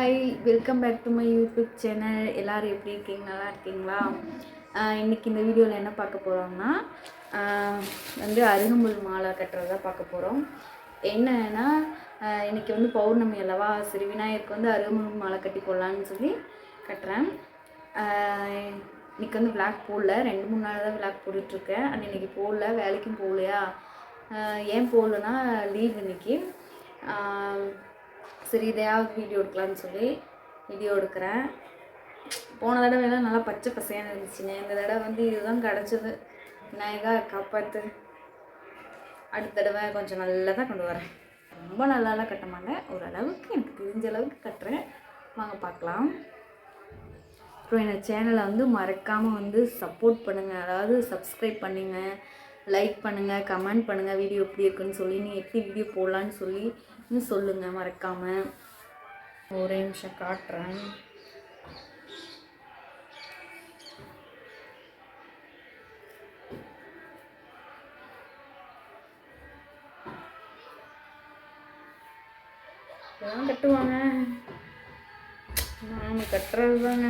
Hi welcome back to my YouTube channel எல்லோரும் எப்படி இருக்கீங்க? நல்லா இருக்கீங்களா? இன்றைக்கி இன்னைக்கு இந்த வீடியோவில் என்ன பார்க்க போகிறோம்னா வந்து அருகம்புல் மாலை கட்டுறதா பார்க்க போகிறோம் என்னன்னா இன்றைக்கி இன்னைக்கு வந்து பௌர்ணமி அல்லவா? சரி விநாயகருக்கு வந்து அருகம்புல் மாலை கட்டி போடலான்னு சொல்லி கட்டுறேன். இன்றைக்கி இன்னைக்கு வந்து விளாக் போடல. ரெண்டு மூணு நாள் தான் விளாக் போட்டுட்ருக்கேன். அண்ட் இன்னைக்கு போடல. வேலைக்கும் போகலையா? ஏன் போடலன்னா லீவ் இன்னைக்கு. சரி இதையாவது வீடியோ எடுக்கலாம்னு சொல்லி வீடியோ எடுக்கிறேன். போன தடவை எல்லாம் நல்லா பச்சை பசையாக இருந்துச்சுங்க. இந்த தடவை வந்து இதுதான் கிடச்சிது. விநாயகா காப்பாற்று அடுத்த தடவை கொஞ்சம் நல்லா தான் கொண்டு வரேன். ரொம்ப நல்லாலாம் கட்ட மாட்டேன். ஓரளவுக்கு எனக்கு தெரிஞ்ச அளவுக்கு கட்டுறேன். வாங்க பார்க்கலாம். அப்புறம் என்னோட சேனலை வந்து மறக்காமல் வந்து சப்போர்ட் பண்ணுங்கள் அதாவது சப்ஸ்கிரைப் பண்ணுங்கள் லைக் பண்ணுங்கள் கமெண்ட் பண்ணுங்கள் வீடியோ எப்படி இருக்குன்னு சொல்லி நீ எப்படி வீடியோ போடலான்னு சொல்லி சொல்லுங்கள் மறக்காமல் ஒரே நிமிஷம் காட்டுறேன். இதெல்லாம் கட்டுவாங்க. நாம கட்டுறது தாங்க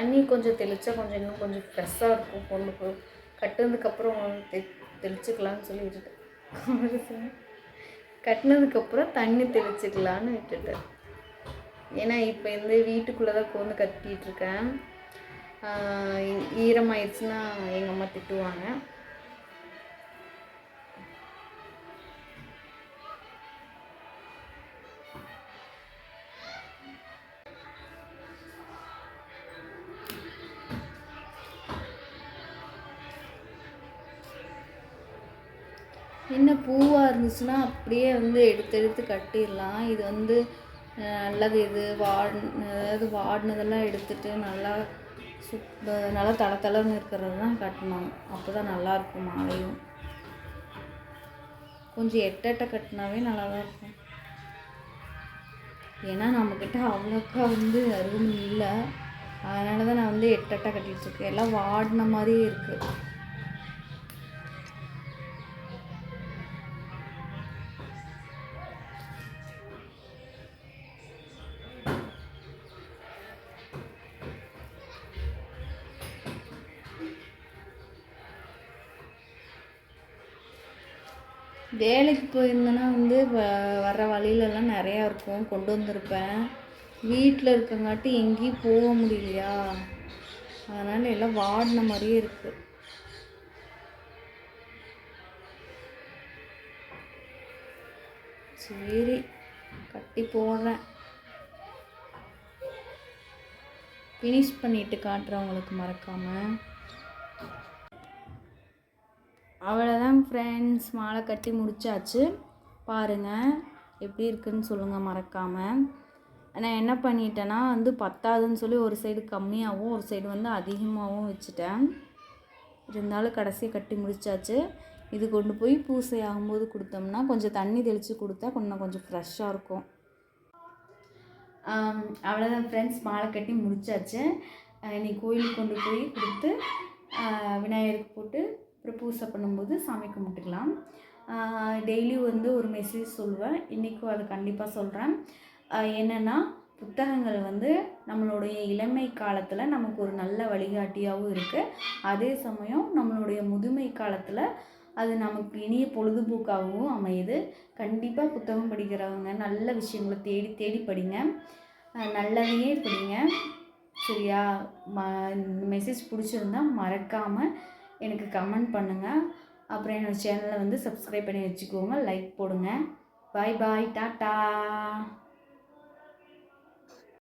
தண்ணி கொஞ்சம் தெளித்தா கொஞ்சம் இன்னும் கொஞ்சம் ஃப்ரெஷ்ஷாக இருக்கும் பொண்ணுக்கு கட்டுனதுக்கப்புறம் தெ தெளிச்சுக்கலான்னு சொல்லி விட்டுட்டேன். கட்டினதுக்கப்புறம் தண்ணி தெளிச்சுக்கலான்னு விட்டுட்டேன். ஏன்னா இப்போ இந்த வீட்டுக்குள்ளே தான் கொண்டு கட்டிகிட்ருக்கேன் ஈரமாயிடுச்சுன்னா எங்கள் அம்மா திட்டுவாங்க. என்ன பூவாக இருந்துச்சுன்னா அப்படியே வந்து எடுத்து எடுத்து கட்டிடலாம். இது வந்து நல்லது. இது வாட் அதாவது வாடினதெல்லாம் எடுத்துட்டு நல்லா சுப் நல்லா தள தளன்னு இருக்கிறது தான் கட்டணும். அப்போ தான் நல்லாயிருக்கும் மாலையும். கொஞ்சம் எட்ட எட்ட கட்டினாவே நல்லா தான் இருக்கும். ஏன்னா நம்மக்கிட்ட அவ்வளோக்கா வந்து அருகும் இல்லை. அதனால தான் நான் வந்து எட்டட்டா கட்டிகிட்டு இருக்கேன் எல்லாம் வாடின மாதிரியே இருக்குது வேலைக்கு போயிருந்தேன்னா வந்து வ வர வழியிலலாம் நிறையா இருக்கும். கொண்டு வந்திருப்பேன். வீட்டில் இருக்கங்காட்டி எங்கேயும் போக முடியலையா? அதனால் எல்லாம் வாடின மாதிரியே இருக்குது சரி கட்டி போடுறேன். ஃபினிஷ் பண்ணிட்டு காட்டுறேன் உங்களுக்கு மறக்காமல் அவ்வளோதான் ஃப்ரெண்ட்ஸ் மாலை கட்டி முடித்தாச்சு பாருங்கள் எப்படி இருக்குன்னு சொல்லுங்கள் மறக்காமல் நான் என்ன பண்ணிட்டேன்னா வந்து பத்தாதுன்னு சொல்லி ஒரு சைடு கம்மியாகவும் ஒரு சைடு வந்து அதிகமாகவும் வச்சுட்டேன். இருந்தாலும் கடைசியை கட்டி முடித்தாச்சு இது கொண்டு போய் பூசை ஆகும்போது கொடுத்தோம்னா கொஞ்சம் தண்ணி தெளித்து கொடுத்தா கொஞ்சம் கொஞ்சம் ஃப்ரெஷ்ஷாக இருக்கும். அவ்வளோதான் ஃப்ரெண்ட்ஸ் மாலை கட்டி முடித்தாச்சு இன்னைக்கு கோயிலுக்கு கொண்டு போய் கொடுத்து விநாயகருக்கு போட்டு அப்புறம் பூஜை பண்ணும்போது சாமி கும்பிட்டுக்கலாம். டெய்லியும் வந்து ஒரு மெசேஜ் சொல்லுவேன். இன்றைக்கும் அது கண்டிப்பாக சொல்கிறேன் என்னென்னா புத்தகங்கள் வந்து நம்மளுடைய இளமை காலத்தில் நமக்கு ஒரு நல்ல வழிகாட்டியாகவும் இருக்குது அதே சமயம் நம்மளுடைய முதுமை காலத்தில் அது நமக்கு இனிய பொழுதுபோக்காகவும் அமையுது. கண்டிப்பாக புத்தகம் படிக்கிறவங்க நல்ல விஷயங்களை தேடி தேடி படிங்க. நல்லதையே படிங்க. சரியா? ம மெசேஜ் பிடிச்சிருந்தா மறக்காமல் எனக்கு கமெண்ட் பண்ணுங்கள் அப்புறம் என்னோடய சேனலை வந்து சப்ஸ்கிரைப் பண்ணி வச்சுக்கோங்க. லைக் போடுங்க. Bye bye tata.